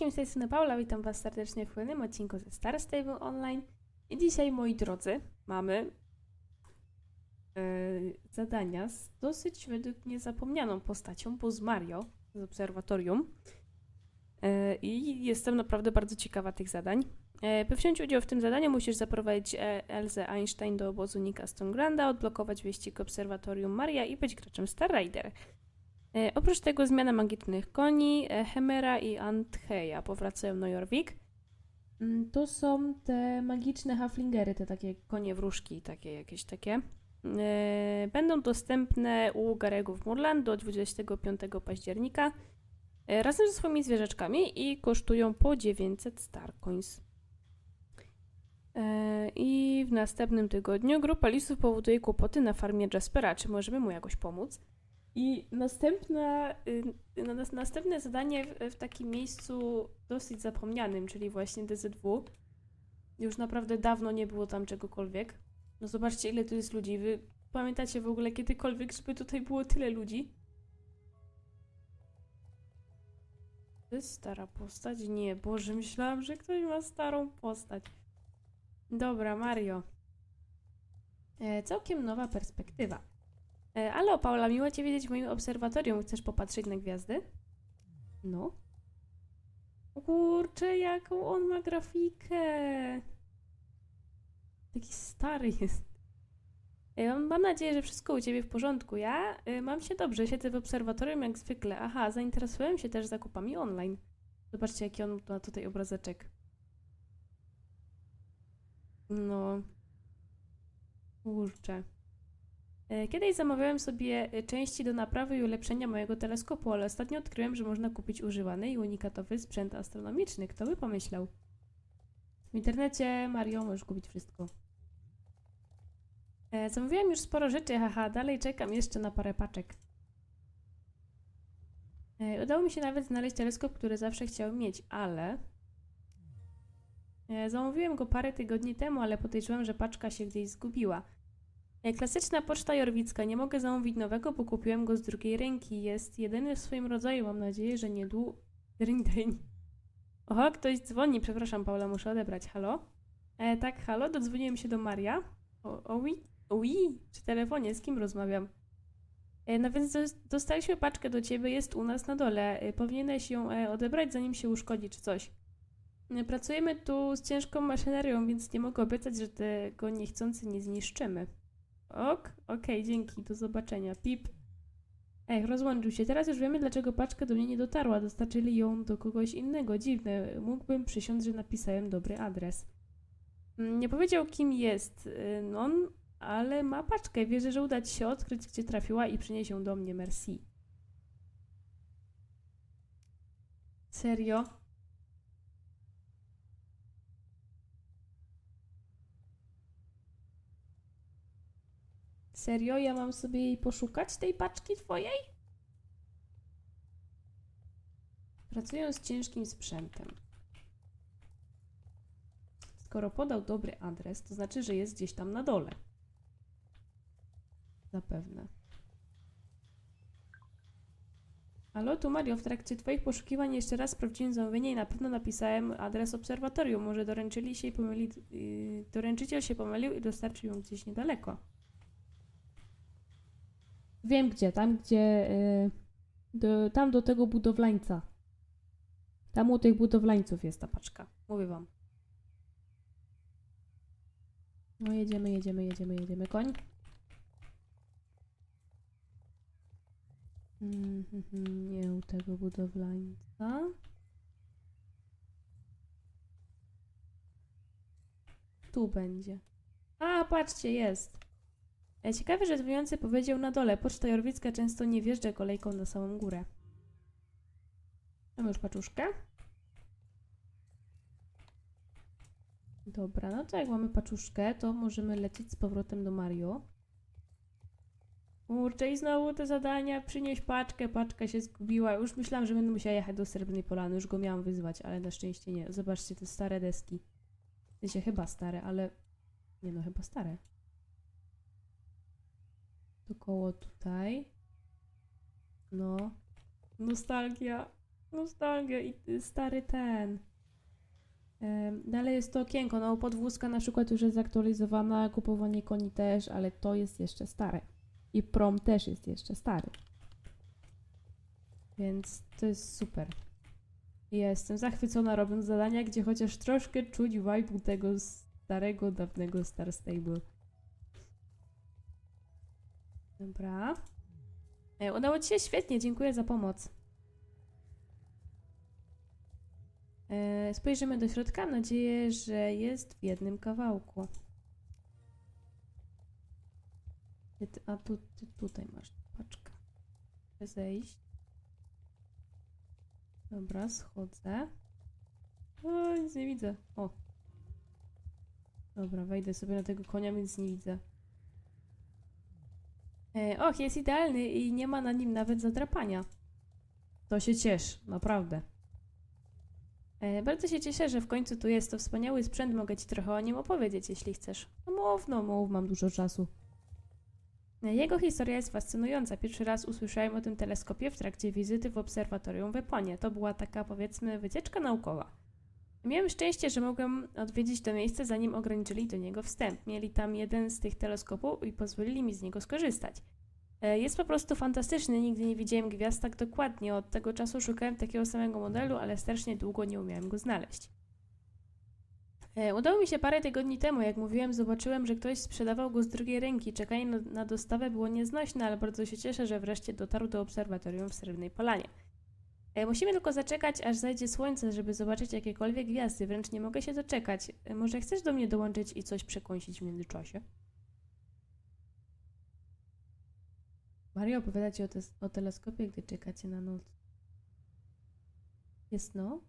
wszystkim, z tej strony Paula, witam Was serdecznie w kolejnym odcinku ze Star Stable Online. I dzisiaj, moi drodzy, mamy e, zadania z dosyć według mnie zapomnianą postacią, bo z Mario z obserwatorium. E, I jestem naprawdę bardzo ciekawa tych zadań. E, by wziąć udział w tym zadaniu, musisz zaprowadzić Elzę Einstein do obozu Nika Stongranda, odblokować wyścig obserwatorium Maria i być graczem Star Rider. E, oprócz tego zmiana magicznych koni, e, Hemera i Antheja powracają na Jorvik. Mm, To są te magiczne haflingery, te takie konie wróżki, takie jakieś takie. E, Będą dostępne u Garego w Murland do 25 października razem ze swoimi zwierzaczkami i kosztują po 900 Star Coins. E, I w następnym tygodniu grupa lisów powoduje kłopoty na farmie Jaspera. Czy możemy mu jakoś pomóc? I następna, y, nas- następne zadanie w, w takim miejscu dosyć zapomnianym, czyli właśnie DZW. Już naprawdę dawno nie było tam czegokolwiek. No zobaczcie, ile tu jest ludzi. Wy pamiętacie w ogóle kiedykolwiek, żeby tutaj było tyle ludzi? To jest stara postać? Nie, Boże, myślałam, że ktoś ma starą postać. Dobra, Mario. E, całkiem nowa perspektywa. E, Alo, Paula, miło Cię widzieć w moim obserwatorium. Chcesz popatrzeć na gwiazdy? No. Kurczę, jaką on ma grafikę. Taki stary jest. E, Mam mam nadzieję, że wszystko u Ciebie w porządku. Ja e, mam się dobrze, siedzę w obserwatorium jak zwykle. Aha, zainteresowałem się też zakupami online. Zobaczcie, jaki on ma tutaj obrazeczek. No. Kurczę. E, Kiedyś zamawiałem sobie e, części do naprawy i ulepszenia mojego teleskopu, ale ostatnio odkryłem, że można kupić używany i unikatowy sprzęt astronomiczny. Kto by pomyślał? W internecie, Mario, możesz kupić wszystko. E, zamówiłam już sporo rzeczy, haha, dalej czekam jeszcze na parę paczek. Udało mi się nawet znaleźć teleskop, który zawsze chciałem mieć, ale... Zamówiłem go parę tygodni temu, ale podejrzewam, że paczka się gdzieś zgubiła. E, Klasyczna poczta jorwicka. Nie mogę zamówić nowego, bo kupiłem go z drugiej ręki. Jest jedyny w swoim rodzaju. Mam nadzieję, że niedługo... Ring Oho, ktoś dzwoni. Przepraszam, Paula, muszę odebrać. Halo? E, tak, halo, dodzwoniłem się do Maria. O, o, wi? o, wi? Przy telefonie, z kim rozmawiam? E, no więc dos- dostaliśmy paczkę do ciebie, jest u nas na dole. E, powinieneś ją e, odebrać, zanim się uszkodzi czy coś. E, Pracujemy tu z ciężką maszynerią, więc nie mogę obiecać, że tego niechcący nie zniszczymy. Ok, okej, dzięki, do zobaczenia. Pip. Ej, rozłączył się. Teraz już wiemy, dlaczego paczka do mnie nie dotarła. Dostarczyli ją do kogoś innego. Dziwne. Mógłbym przysiąc, że napisałem dobry adres. Mm, Nie powiedział, kim jest y, non, ale ma paczkę. Wierzę, że uda ci się odkryć, gdzie trafiła i przyniesie ją do mnie. Merci. Serio? Serio? Ja mam sobie jej poszukać, tej paczki twojej? Pracują z ciężkim sprzętem. Skoro podał dobry adres, to znaczy, że jest gdzieś tam na dole. Zapewne. Halo, tu Mario, w trakcie Twoich poszukiwań jeszcze raz sprawdziłem zamówienie i na pewno napisałem adres obserwatorium. Może doręczyli się i pomyli, yy, doręczyciel się pomylił i dostarczył ją gdzieś niedaleko. Wiem gdzie, tam gdzie. y, do, tam do tego budowlańca. Tam u tych budowlańców jest ta paczka. Mówię wam. No jedziemy, jedziemy, jedziemy, jedziemy. Koń. Mhm, nie u tego budowlańca. Tu będzie. A, patrzcie, jest. E, Ciekawe, że dzwoniący powiedział na dole. Poczta Jorwicka często nie wjeżdża kolejką na samą górę. Mamy już paczuszkę. Dobra, no to jak mamy paczuszkę, to możemy lecieć z powrotem do Mario. Kurczę, i znowu te zadania. Przynieś paczkę, paczka się zgubiła. Już myślałam, że będę musiała jechać do Srebrnej Polany. Już go miałam wyzwać, ale na szczęście nie. Zobaczcie te stare deski. W sensie chyba stare, ale... Nie no, chyba stare. To koło tutaj. No. Nostalgia. Nostalgia i y, stary ten. Dalej jest to okienko, no podwózka na przykład już jest zaktualizowana, kupowanie koni też, ale to jest jeszcze stare. I prom też jest jeszcze stary. Więc to jest super. Jestem zachwycona robiąc zadania, gdzie chociaż troszkę czuć vibe tego starego, dawnego Star Stable. Dobra. E, udało Ci się świetnie, dziękuję za pomoc. E, spojrzymy do środka. Mam nadzieję, że jest w jednym kawałku. A tu, ty tutaj masz paczkę. Chcę zejść. Dobra, schodzę. O, nic nie widzę. O. Dobra, wejdę sobie na tego konia, więc nie widzę. E, och, jest idealny i nie ma na nim nawet zadrapania. To się ciesz, naprawdę. E, bardzo się cieszę, że w końcu tu jest to wspaniały sprzęt. Mogę ci trochę o nim opowiedzieć, jeśli chcesz. No mów, no mów, mam dużo czasu. E, Jego historia jest fascynująca. Pierwszy raz usłyszałem o tym teleskopie w trakcie wizyty w obserwatorium w Eponie. To była taka, powiedzmy, wycieczka naukowa. Miałem szczęście, że mogłem odwiedzić to miejsce, zanim ograniczyli do niego wstęp. Mieli tam jeden z tych teleskopów i pozwolili mi z niego skorzystać. E, Jest po prostu fantastyczny, nigdy nie widziałem gwiazd tak dokładnie. Od tego czasu szukałem takiego samego modelu, ale strasznie długo nie umiałem go znaleźć. E, Udało mi się parę tygodni temu, jak mówiłem, zobaczyłem, że ktoś sprzedawał go z drugiej ręki. Czekanie na, dostawę było nieznośne, ale bardzo się cieszę, że wreszcie dotarł do obserwatorium w Srebrnej Polanie. E, Musimy tylko zaczekać, aż zajdzie słońce, żeby zobaczyć jakiekolwiek gwiazdy. Wręcz nie mogę się doczekać. E, Może chcesz do mnie dołączyć i coś przekąsić w międzyczasie? Mario opowiada ci o, tes- o teleskopie, gdy czekacie na noc. Jest no?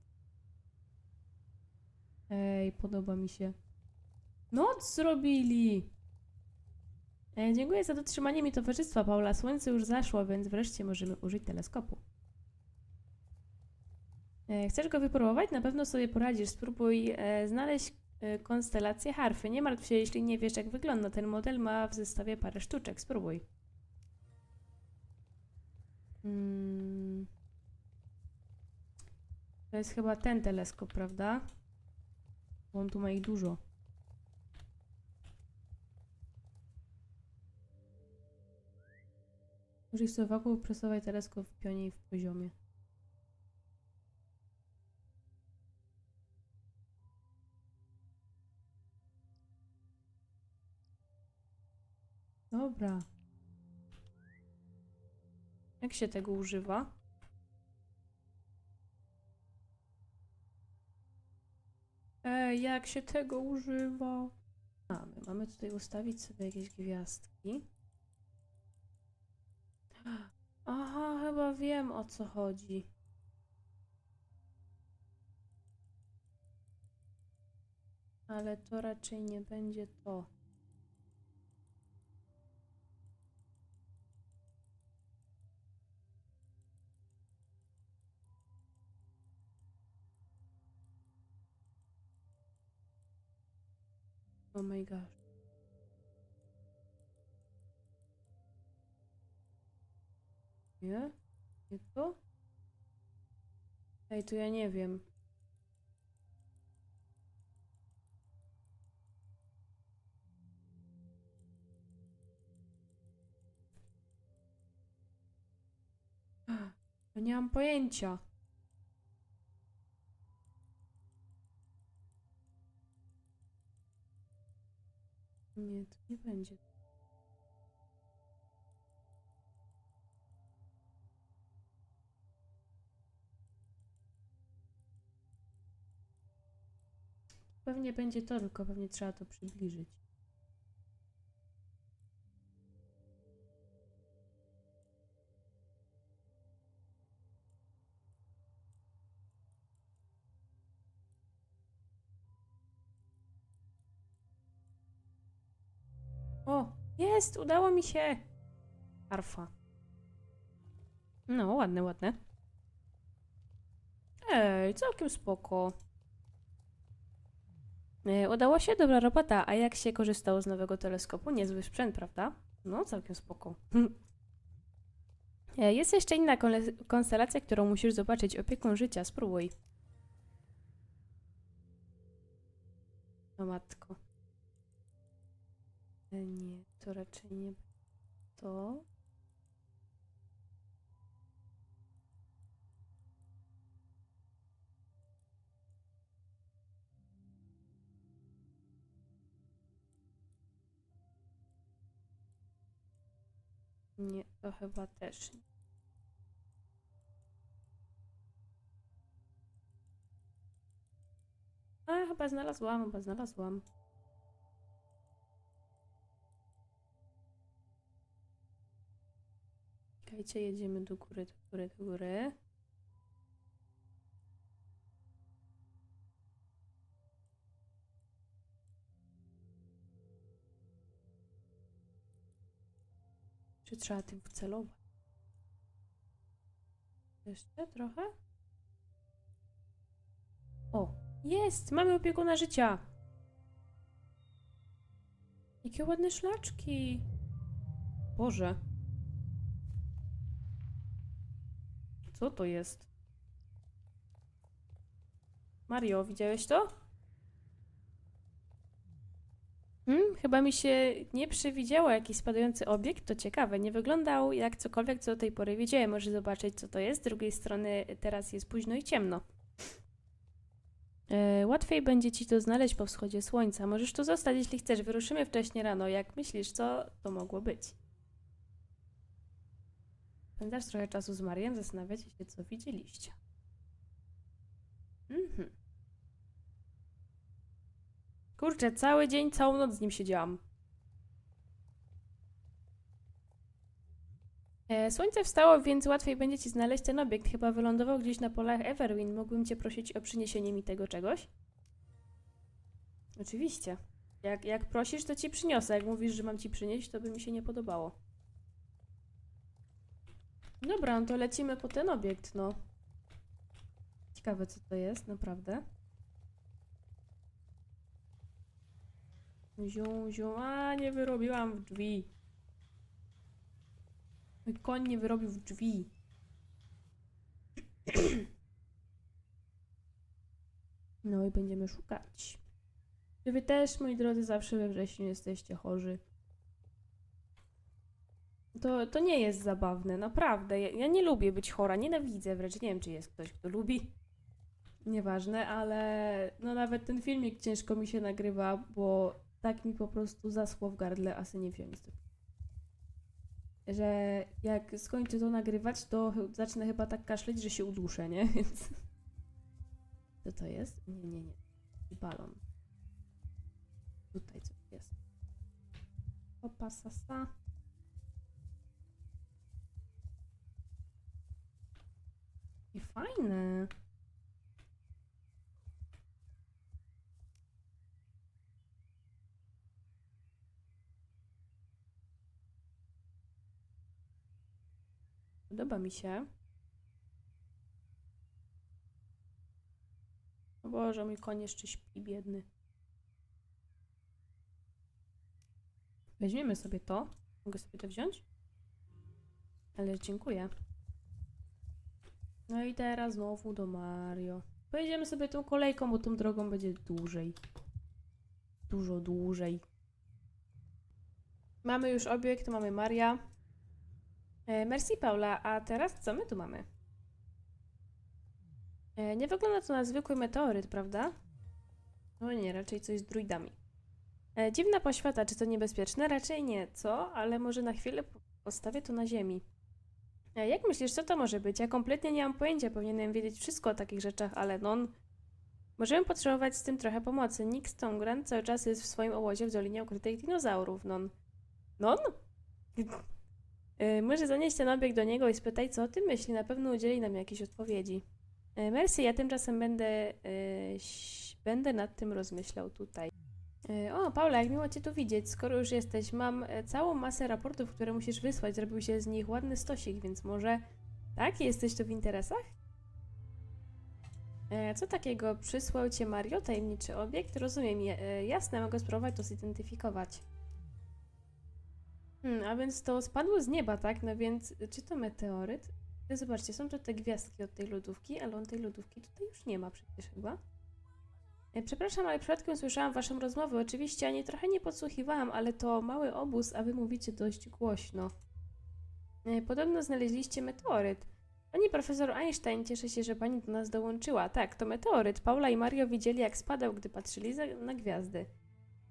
Ej, podoba mi się. Noc zrobili! E, dziękuję za dotrzymanie mi towarzystwa, Paula. Słońce już zaszło, więc wreszcie możemy użyć teleskopu. E, chcesz go wypróbować? Na pewno sobie poradzisz. Spróbuj e, znaleźć e, konstelację harfy. Nie martw się, jeśli nie wiesz, jak wygląda. Ten model ma w zestawie parę sztuczek. Spróbuj. Mm. To jest chyba ten teleskop, prawda? Bo on tu ma ich dużo. Użyj suwaku, przesuwaj teleskop w pionie i w poziomie. Dobra. Jak się tego używa? Ej, jak się tego używa? Mamy, mamy tutaj ustawić sobie jakieś gwiazdki. Aha, chyba wiem o co chodzi. Ale to raczej nie będzie to. Oh my gosh. Nie? Nie to? Ej, to ja nie wiem. Nie mam pojęcia. Nie, to nie będzie. Pewnie będzie to, tylko pewnie trzeba to przybliżyć. Jest! Udało mi się! Arfa. No, ładne, ładne. Ej, całkiem spoko. E, Udało się? Dobra robota. A jak się korzystało z nowego teleskopu? Niezły sprzęt, prawda? No, całkiem spoko. E, Jest jeszcze inna konstelacja, którą musisz zobaczyć. Opiekun życia. Spróbuj. O matko. E, Nie, to raczej nie to. Nie, to chyba też nie. A, chyba znalazłam, chyba znalazłam. Czekajcie, jedziemy do góry, do góry, do góry. Czy trzeba tym wcelować? Jeszcze trochę? O, jest! Mamy opiekuna życia! Jakie ładne szlaczki! Boże. Co to jest? Mario, widziałeś to? Hmm, chyba mi się nie przewidziało jakiś spadający obiekt. To ciekawe. Nie wyglądał jak cokolwiek, co do tej pory wiedziałem. Może zobaczyć, co to jest. Z drugiej strony teraz jest późno i ciemno. E, łatwiej będzie ci to znaleźć po wschodzie słońca. Możesz tu zostać, jeśli chcesz. Wyruszymy wcześnie rano. Jak myślisz, co to mogło być? Spędzasz trochę czasu z Mariem, zastanawiacie się, co widzieliście. Mhm. Kurczę, cały dzień, całą noc z nim siedziałam. E, słońce wstało, więc łatwiej będzie ci znaleźć ten obiekt. Chyba wylądował gdzieś na polach Everwin. Mógłbym cię prosić o przyniesienie mi tego czegoś? Oczywiście. Jak, jak prosisz, to ci przyniosę. Jak mówisz, że mam ci przynieść, to by mi się nie podobało. Dobra, no to lecimy po ten obiekt, no. Ciekawe, co to jest, naprawdę. Zium, zium, a nie wyrobiłam w drzwi. Mój koń nie wyrobił w drzwi. No i będziemy szukać. Czy wy też, moi drodzy, zawsze we wrześniu jesteście chorzy? To, to nie jest zabawne, naprawdę. Ja, ja nie lubię być chora, nienawidzę wręcz. Nie wiem, czy jest ktoś, kto lubi. Nieważne, ale no nawet ten filmik ciężko mi się nagrywa, bo tak mi po prostu zaschło w gardle, a nie wziąłem do Że jak skończę to nagrywać, to zacznę chyba tak kaszleć, że się uduszę, nie? Więc... Co to jest? Nie, nie, nie. Balon. Tutaj coś jest. Opa, sasa. I fajne. Podoba mi się. O Boże, mój koń jeszcze śpi, biedny. Weźmiemy sobie to. Mogę sobie to wziąć? Ale dziękuję. No i teraz znowu do Mario. Pojedziemy sobie tą kolejką, bo tą drogą będzie dłużej. Dużo dłużej. Mamy już obiekt, mamy Maria. E, merci Paula, a teraz co my tu mamy? E, nie wygląda to na zwykły meteoryt, prawda? No nie, raczej coś z druidami. E, dziwna poświata, czy to niebezpieczne? Raczej nie, co? Ale może na chwilę po- postawię to na ziemi. E, Jak myślisz, co to może być? Ja kompletnie nie mam pojęcia, powinienem wiedzieć wszystko o takich rzeczach, ale non. Możemy potrzebować z tym trochę pomocy. Nick Stongran cały czas jest w swoim obozie w Dolinie Ukrytych Dinozaurów, non. Non? E, Może zanieść ten obiekt do niego i spytaj, co o tym myśli. Na pewno udzieli nam jakiejś odpowiedzi. E, Mercy, ja tymczasem będę, ś- będę nad tym rozmyślał tutaj. E, O, Paula, jak miło Cię tu widzieć. Skoro już jesteś, mam e, całą masę raportów, które musisz wysłać. Zrobił się z nich ładny stosik, więc może tak? Jesteś tu w interesach? E, Co takiego przysłał Cię Mario, tajemniczy obiekt? Rozumiem, jasne, mogę spróbować to zidentyfikować. Hmm, a więc to spadło z nieba, tak? No więc, czy to meteoryt? Zobaczcie, są tu te gwiazdki od tej lodówki, ale on tej lodówki tutaj już nie ma przecież chyba. E, Przepraszam, ale przypadkiem słyszałam waszą rozmowę. Oczywiście ani trochę nie podsłuchiwałam, ale to mały obóz, a wy mówicie dość głośno. E, Podobno znaleźliście meteoryt. Pani profesor Einstein, cieszę się, że pani do nas dołączyła. Tak, to meteoryt. Paula i Mario widzieli, jak spadał, gdy patrzyli za, na gwiazdy.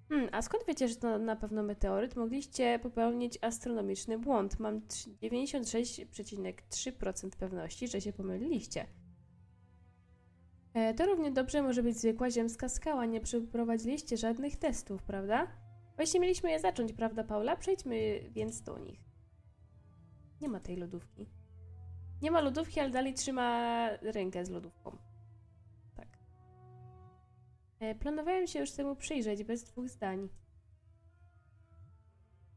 Hmm, a skąd wiecie, że to na pewno meteoryt? Mogliście popełnić astronomiczny błąd. Mam trz- 96,3% pewności, że się pomyliliście. E, to równie dobrze może być zwykła ziemska skała. Nie przeprowadziliście żadnych testów, prawda? Właśnie mieliśmy je zacząć, prawda, Paula? Przejdźmy więc do nich. Nie ma tej lodówki. Nie ma lodówki, ale dalej trzyma rękę z lodówką. Tak. E, Planowałem się już temu przyjrzeć bez dwóch zdań.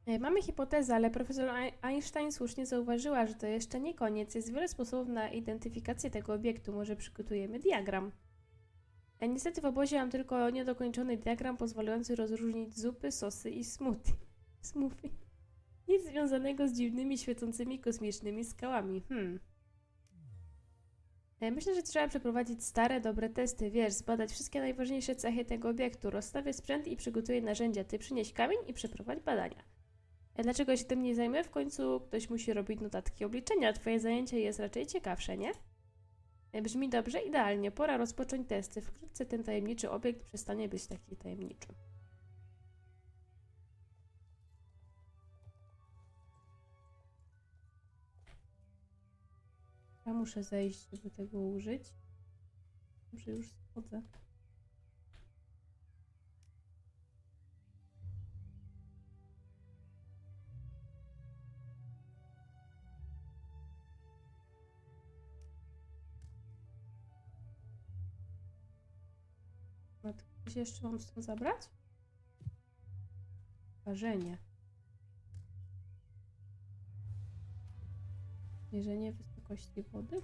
E, Mamy hipotezę, ale profesor Ein- Einstein słusznie zauważyła, że to jeszcze nie koniec. Jest wiele sposobów na identyfikację tego obiektu. Może przygotujemy diagram. E, Niestety w obozie mam tylko niedokończony diagram pozwalający rozróżnić zupy, sosy i smoothie. Smoothie. Nic związanego z dziwnymi, świecącymi kosmicznymi skałami. Hmm. E, Myślę, że trzeba przeprowadzić stare, dobre testy, wiesz, zbadać wszystkie najważniejsze cechy tego obiektu, rozstawię sprzęt i przygotuję narzędzia. Ty przynieś kamień i przeprowadź badania. E, Dlaczego się tym nie zajmę? W końcu ktoś musi robić notatki obliczenia. Twoje zajęcie jest raczej ciekawsze, nie? E, Brzmi dobrze, idealnie. Pora rozpocząć testy. Wkrótce ten tajemniczy obiekt przestanie być taki tajemniczy. Ja muszę zejść, żeby tego użyć. Może już schodzę. Coś jeszcze mam stąd zabrać? Ważenie. Mierzenie wysokości wody?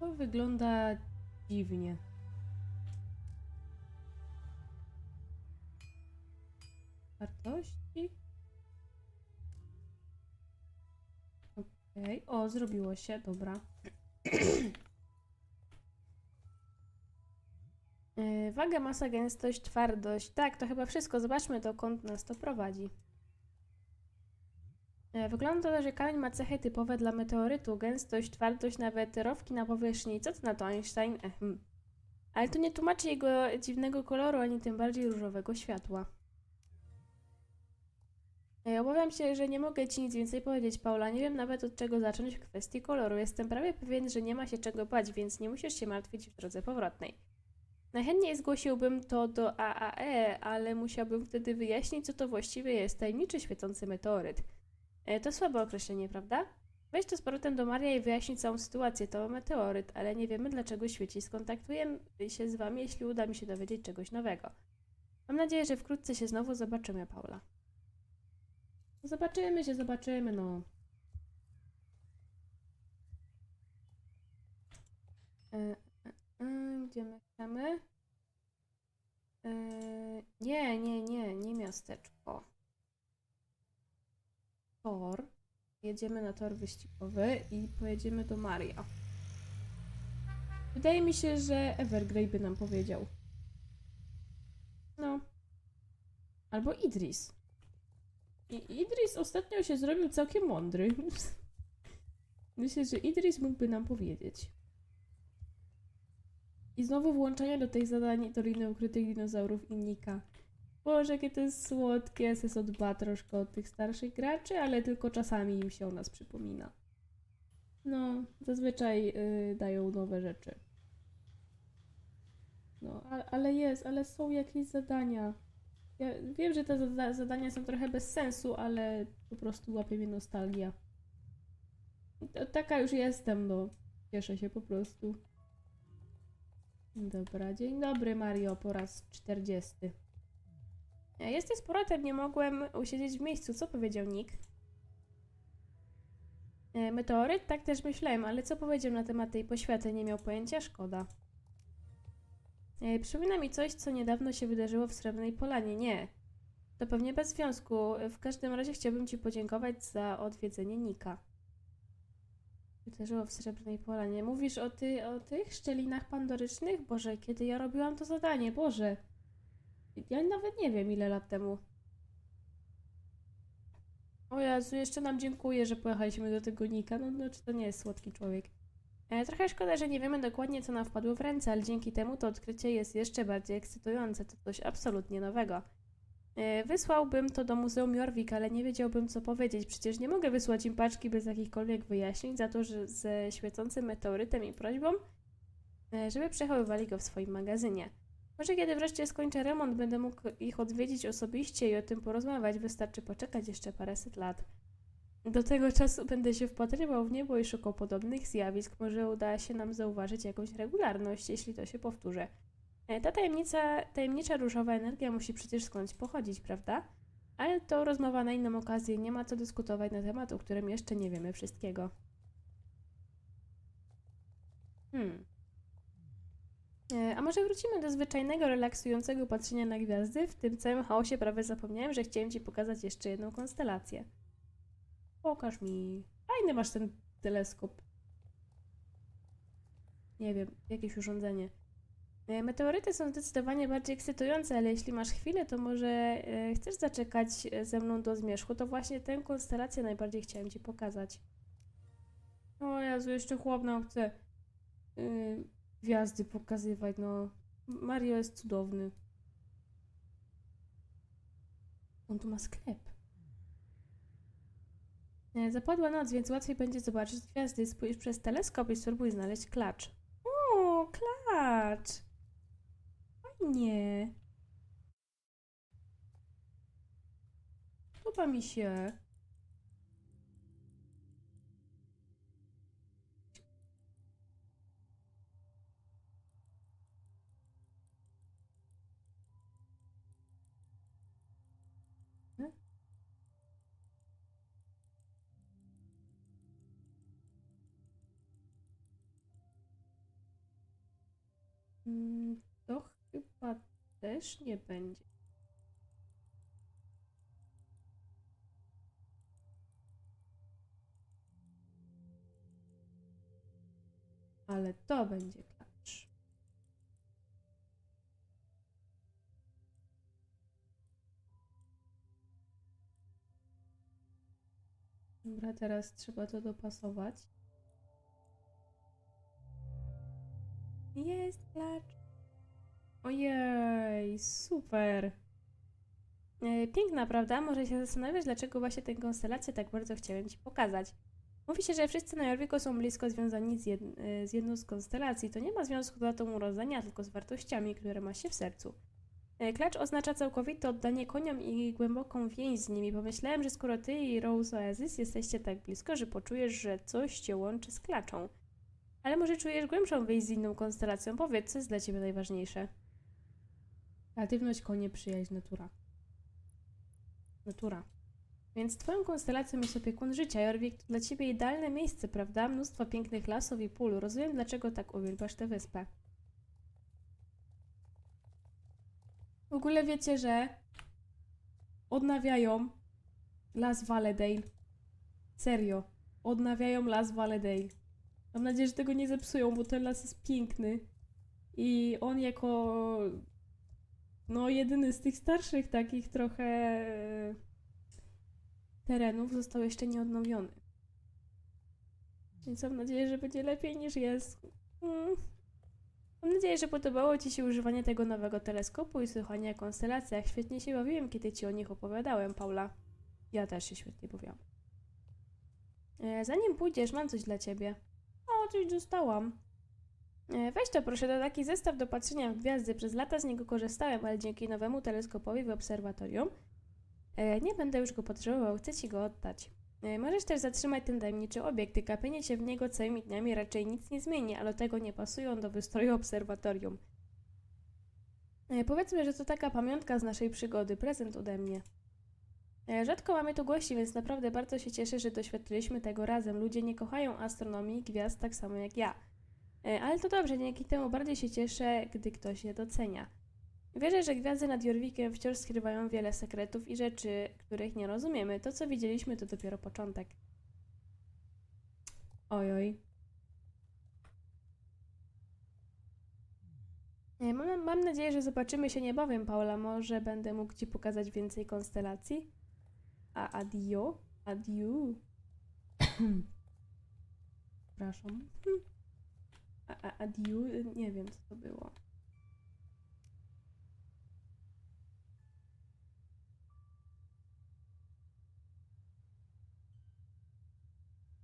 To wygląda dziwnie. Wartości? Okej, o, zrobiło się, dobra. Yy, Waga, masa, gęstość, twardość. Tak, to chyba wszystko. Zobaczmy, dokąd nas to prowadzi. Yy, Wygląda to, że kamień ma cechy typowe dla meteorytu. Gęstość, twardość, nawet rowki na powierzchni. Co to na to, Einstein? Ehm. Ale to nie tłumaczy jego dziwnego koloru, ani tym bardziej różowego światła. Yy, Obawiam się, że nie mogę ci nic więcej powiedzieć, Paula. Nie wiem nawet od czego zacząć w kwestii koloru. Jestem prawie pewien, że nie ma się czego bać, więc nie musisz się martwić w drodze powrotnej. Najchętniej zgłosiłbym to do AAE, ale musiałbym wtedy wyjaśnić, co to właściwie jest tajemniczy świecący meteoryt. E, to słabe określenie, prawda? Weź to z powrotem do Maria i wyjaśnij całą sytuację. To meteoryt, ale nie wiemy dlaczego świeci. Skontaktujemy się z wami, jeśli uda mi się dowiedzieć czegoś nowego. Mam nadzieję, że wkrótce się znowu zobaczymy, Paula. Zobaczymy się, zobaczymy, no. E, e, e, gdzie my chcemy? E, nie, nie, nie, nie miasteczko. Tor. Jedziemy na tor wyścigowy i pojedziemy do Maria. Wydaje mi się, że Evergrey by nam powiedział. No. Albo Idris. I Idris ostatnio się zrobił całkiem mądry. Myślę, że Idris mógłby nam powiedzieć. I znowu włączenie do tej zadań Doliny Ukrytych Dinozaurów i Nika. Boże, jakie to jest słodkie. Seso dba troszkę o tych starszych graczy, ale tylko czasami im się o nas przypomina. No, zazwyczaj y, dają nowe rzeczy. No, ale jest, ale są jakieś zadania. Ja wiem, że te zada zadania są trochę bez sensu, ale po prostu łapie mnie nostalgia. To, taka już jestem, no. Cieszę się po prostu. Dobra, dzień dobry Mario po raz 40. E, Jesteś z powrotem, nie mogłem usiedzieć w miejscu. Co powiedział Nick? E, Meteoryt? Tak też myślałem, ale co powiedział na temat tej poświaty? Nie miał pojęcia? Szkoda. E, przypomina mi coś, co niedawno się wydarzyło w Srebrnej Polanie. Nie. To pewnie bez związku. W każdym razie chciałbym Ci podziękować za odwiedzenie Nika. Wydarzyło w Srebrnej Polanie. Mówisz o, ty, o tych szczelinach pandorycznych? Boże, kiedy ja robiłam to zadanie? Boże. Ja nawet nie wiem, ile lat temu. O Jezu, jeszcze nam dziękuję, że pojechaliśmy do tego Nika. No, no czy to nie jest słodki człowiek? E, trochę szkoda, że nie wiemy dokładnie, co nam wpadło w ręce, ale dzięki temu to odkrycie jest jeszcze bardziej ekscytujące. To coś absolutnie nowego. E, wysłałbym to do Muzeum Jorvik, ale nie wiedziałbym, co powiedzieć. Przecież nie mogę wysłać im paczki bez jakichkolwiek wyjaśnień za to, że ze świecącym meteorytem i prośbą, e, żeby przechowywali go w swoim magazynie. Może kiedy wreszcie skończę remont, będę mógł ich odwiedzić osobiście i o tym porozmawiać. Wystarczy poczekać jeszcze paręset lat. Do tego czasu będę się wpatrywał w niebo i szukał podobnych zjawisk. Może uda się nam zauważyć jakąś regularność, jeśli to się powtórzy. E, Ta tajemnica, tajemnicza różowa energia musi przecież skądś pochodzić, prawda? Ale to rozmowa na inną okazję, nie ma co dyskutować na temat, o którym jeszcze nie wiemy wszystkiego. Hmm. E, A może wrócimy do zwyczajnego, relaksującego patrzenia na gwiazdy? W tym całym chaosie prawie zapomniałem, że chciałem Ci pokazać jeszcze jedną konstelację. Pokaż mi. Fajny masz ten teleskop. Nie wiem, jakieś urządzenie. E, Meteoryty są zdecydowanie bardziej ekscytujące, ale jeśli masz chwilę, to może e, chcesz zaczekać e, ze mną do zmierzchu, to właśnie tę konstelację najbardziej chciałem Ci pokazać. O Jezu, jeszcze chłopno chce yy, gwiazdy pokazywać, no. Mario jest cudowny. On tu ma sklep. E, Zapadła noc, więc łatwiej będzie zobaczyć gwiazdy. Spójrz przez teleskop i spróbuj znaleźć klacz. O, klacz! Fajnie. Podoba mi się. To chyba też nie będzie. Ale to będzie klacz. Dobra, teraz trzeba to dopasować. Jest klacz. Ojej, super. E, Piękna, prawda? Może się zastanawiać, dlaczego właśnie tę konstelację tak bardzo chciałem Ci pokazać. Mówi się, że wszyscy na Jorviku są blisko związani z, jed e, z jedną z konstelacji. To nie ma związku z datą urodzenia, tylko z wartościami, które ma się w sercu. E, Klacz oznacza całkowite oddanie koniom i głęboką więź z nimi. Pomyślałem, że skoro Ty i Rose Oasis jesteście tak blisko, że poczujesz, że coś Cię łączy z klaczą. Ale może czujesz głębszą więź z inną konstelacją? Powiedz, co jest dla Ciebie najważniejsze? Kreatywność, konie, przyjaźń, natura. Natura. Więc Twoją konstelacją jest opiekun życia. Jorvik to dla Ciebie idealne miejsce, prawda? Mnóstwo pięknych lasów i pól. Rozumiem, dlaczego tak uwielbiasz tę wyspę. W ogóle wiecie, że odnawiają Las Valedale. Serio. Odnawiają Las Valedale. Mam nadzieję, że tego nie zepsują, bo ten las jest piękny. I on jako no jedyny z tych starszych takich trochę e, terenów został jeszcze nie odnowiony. Więc mam nadzieję, że będzie lepiej niż jest. Mm. Mam nadzieję, że podobało Ci się używanie tego nowego teleskopu i słuchanie o konstelacjach. Świetnie się bawiłem, kiedy Ci o nich opowiadałem, Paula. Ja też się świetnie bawiłam. E, zanim pójdziesz, mam coś dla Ciebie. O, coś dostałam. E, Weź to proszę, to taki zestaw do patrzenia w gwiazdy. Przez lata z niego korzystałem, ale dzięki nowemu teleskopowi w obserwatorium e, nie będę już go potrzebował, chcę Ci go oddać. E, Możesz też zatrzymać ten tajemniczy obiekt, kapienie się w niego całymi dniami raczej nic nie zmieni, ale tego nie pasują do wystroju obserwatorium. Powiedzmy, że to taka pamiątka z naszej przygody, prezent ode mnie. E, Rzadko mamy tu gości, więc naprawdę bardzo się cieszę, że doświadczyliśmy tego razem. Ludzie nie kochają astronomii gwiazd tak samo jak ja. E, Ale to dobrze, dzięki temu bardziej się cieszę, gdy ktoś je docenia. Wierzę, że gwiazdy nad Jorwikiem wciąż skrywają wiele sekretów i rzeczy, których nie rozumiemy. To, co widzieliśmy, to dopiero początek. Ojoj. E, Mam, mam nadzieję, że zobaczymy się niebawem, Paula. Może będę mógł Ci pokazać więcej konstelacji? A adio? Adiu. Przepraszam. A, a adiu? Nie wiem, co to było.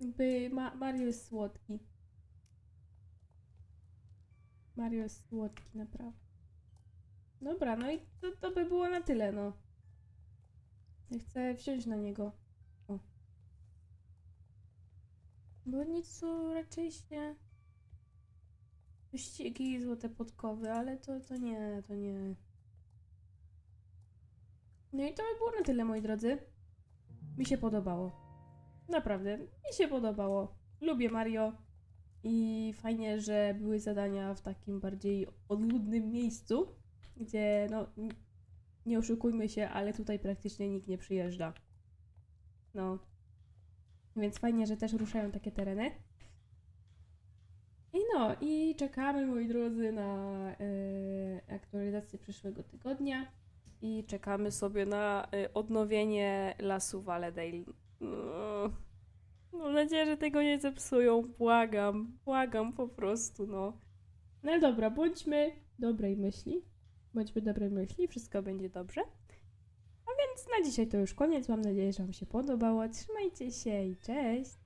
Jakby ma, Mario jest słodki. Mario jest słodki, naprawdę. Dobra, no i to, to by było na tyle, no. Chcę wsiąść na niego. O. Bo nic tu raczej się... Ścigi i złote podkowy, ale to, to nie, to nie. No i to by było na tyle, moi drodzy. Mi się podobało. Naprawdę, mi się podobało. Lubię Mario i fajnie, że były zadania w takim bardziej odludnym miejscu, gdzie no nie oszukujmy się, ale tutaj praktycznie nikt nie przyjeżdża. No. Więc fajnie, że też ruszają takie tereny. I no, i czekamy, moi drodzy, na e, aktualizację przyszłego tygodnia. I czekamy sobie na e, odnowienie lasu Valedale. No. Mam nadzieję, że tego nie zepsują. Błagam, błagam po prostu, no. No dobra, bądźmy dobrej myśli. Bądźmy dobrej myśli, wszystko będzie dobrze. A więc na dzisiaj to już koniec. Mam nadzieję, że Wam się podobało. Trzymajcie się i cześć!